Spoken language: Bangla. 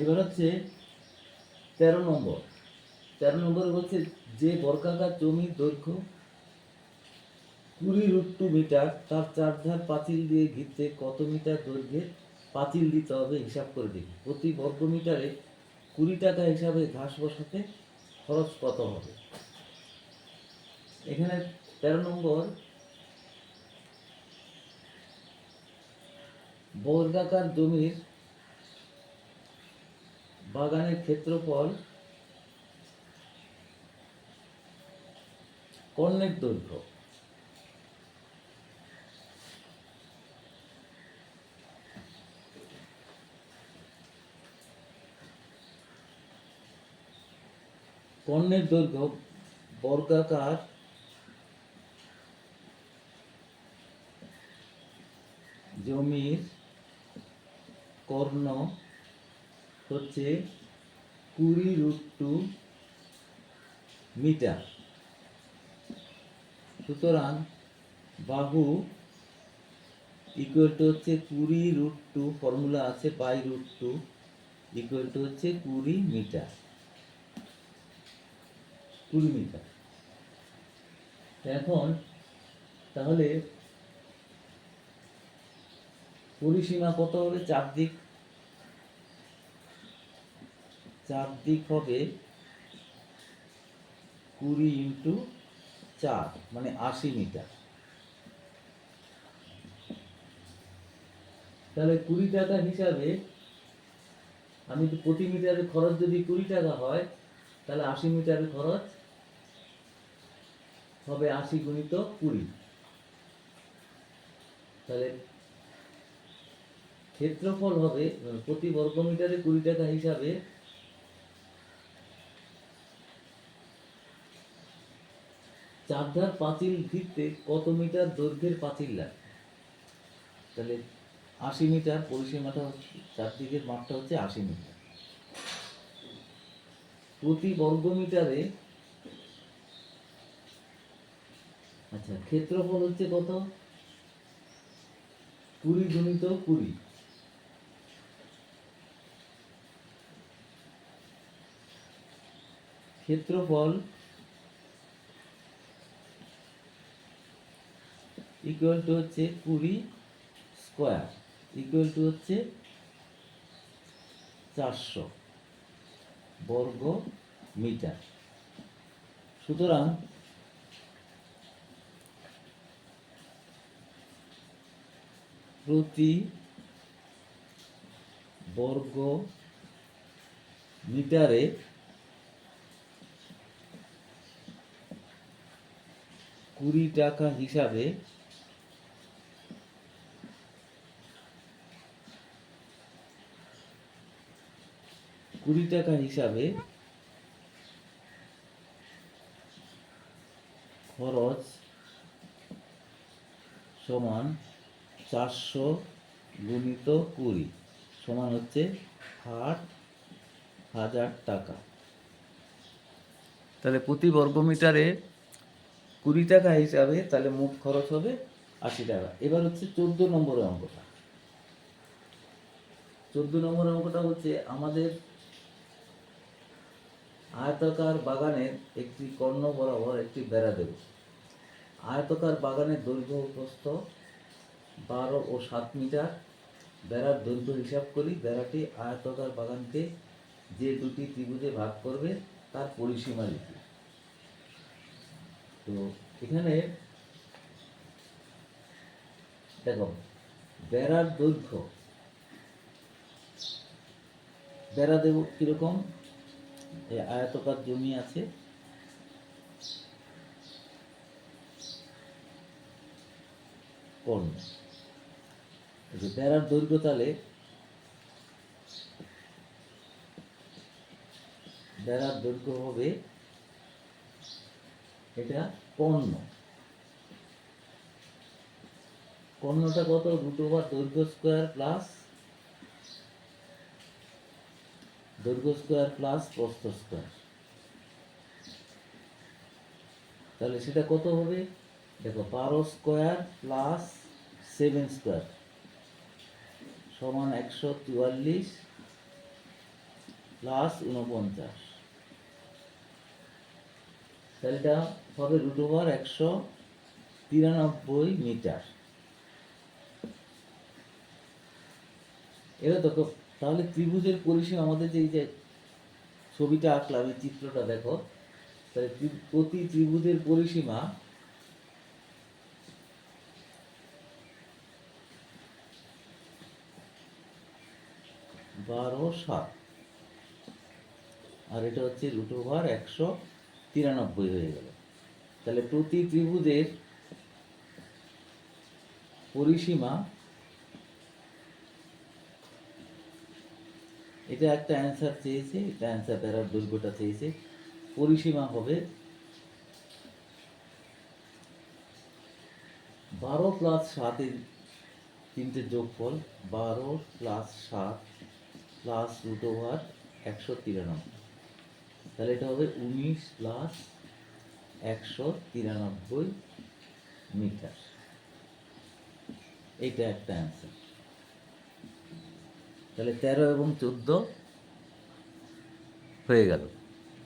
এবার হচ্ছে তেরো নম্বর। তেরো নম্বর হচ্ছে যে বর্গাকার জমির দৈর্ঘ্য কুড়ি রুট টু মিটার, তার চারধার পাঁচিল দিয়ে ঘিরতে কত মিটার দৈর্ঘ্যের পাঁচিল দিতে হবে হিসাব করে দেখি। প্রতি বর্গ মিটারে কুড়ি টাকা হিসাবে ঘাস বসাতে খরচ কত হবে? এখানে তেরো নম্বর, বর্গাকার জমির বাগানের ক্ষেত্রফল কর্ণের দৈর্ঘ্য। কর্ণের দৈর্ঘ্য বর্গাকার জমির কর্ণ হচ্ছে কুড়ি রুট টু মিটার সুতরাং বাহু ইকুয়াল টু হচ্ছে কুড়ি রুট টু ফর্মুলা আছে by root two equal to হচ্ছে কুড়ি মিটার কুড়ি মিটার এখন তাহলে পরিসীমা কত হবে? চারদিক চারদিক হবে কুড়ি ইন্টু চার মানে আশি মিটার। তাহলে কুড়ি টাকা হিসাবে আমি প্রতি মিটারের খরচ যদি কুড়ি টাকা হয়, তাহলে আশি মিটারের খরচ হবে আশি গুণিত কুড়ি। তাহলে ক্ষেত্রফল হবে, প্রতি বর্গ মিটারে কুড়ি টাকা হিসাবে চারধার পাঁচিল ঘিরতে কত মিটার দৈর্ঘ্যের পাঁচিল লাগে? তাহলে আশি মিটার পরিসীমাটা হচ্ছে, চারদিকের মাপটা হচ্ছে আশি মিটার। প্রতি বর্গ মিটারে আচ্ছা ক্ষেত্রফল হচ্ছে কত? কুড়ি গুণিত কুড়ি। ক্ষেত্রফল ইকুয়াল টু হচ্ছে কুড়ি স্কোয়ার ইকুয়াল টু হচ্ছে চারশো বর্গ মিটার। সুতরাং প্রতি বর্গ মিটারে কুড়ি টাকা হিসাবে কুড়ি টাকা হিসাবে খরচ সমান চারশো গুণিত কুড়ি, সমান হচ্ছে আট হাজার টাকা। তাহলে প্রতি বর্গ মিটারে কুড়ি টাকা হিসাবে তাহলে মোট খরচ হবে আশি টাকা। এবার হচ্ছে চোদ্দ নম্বরের অঙ্কটা। চোদ্দ নম্বর অঙ্কটা হচ্ছে আমাদের আয়তাকার বাগানের একটি কর্ণ বরাবর একটি বেড়া দেব। আয়তাকার বাগানের দৈর্ঘ্য প্রস্থ বারো ও সাত মিটার। বেড়ার দৈর্ঘ্য হিসাব করি, বেড়াটি আয়তাকার বাগানকে যে দুটি ত্রিভুজে ভাগ করবে তার পরিসীমা লিখি। তো এখানে দেখো, বেড়ার দৈর্ঘ্য, বেড়া দেব কীরকম? এই আয়তকার জমি আছে। কর্ণ বেড়ার দৈর্ঘ্য তাহলে বেড়ার দৈর্ঘ্য হবে এটা কর্ণ কর্ণটা কত? রুট ওভার দৈর্ঘ্য স্কোয়ার প্লাস দৈর্ঘ্য স্কোয়ার প্লাস প্রস্থ স্কোয়ার তাহলে সেটা কত হবে? দেখো, বারো স্কোয়ার প্লাস সেভেন স্কোয়ার সমান একশো চুয়াল্লিশ প্লাস উনপঞ্চাশ তাহলে এটা হবে রুট ওভার একশো তিরানব্বই মিটার এবার দেখো তাহলে ত্রিভুজের পরিসীমা আমাদের যে এই যে ছবিটা আঁকলাম, এই চিত্রটা দেখো, তাহলে প্রতি ত্রিভুজের পরিসীমা বারো সাত। আর এটা হচ্ছে রুট ওভার একশো তিরানব্বই হয়ে গেল। তাহলে প্রতি ত্রিভুজের পরিসীমা এটা একটা অ্যান্সার চেয়েছে, এটা অ্যান্সার বেড়ার দৈর্ঘ্যটা চেয়েছে। পরিসীমা হবে বারো প্লাস সাতের তিনটে যোগফল, বারো প্লাস সাত প্লাস রুট ওভার একশো তিরানব্বই। তাহলে এটা হবে উনিশ প্লাস একশো তিরানব্বই মিটার। এইটা একটা অ্যান্সার তাহলে তেরো এবং চোদ্দ হয়ে গেল।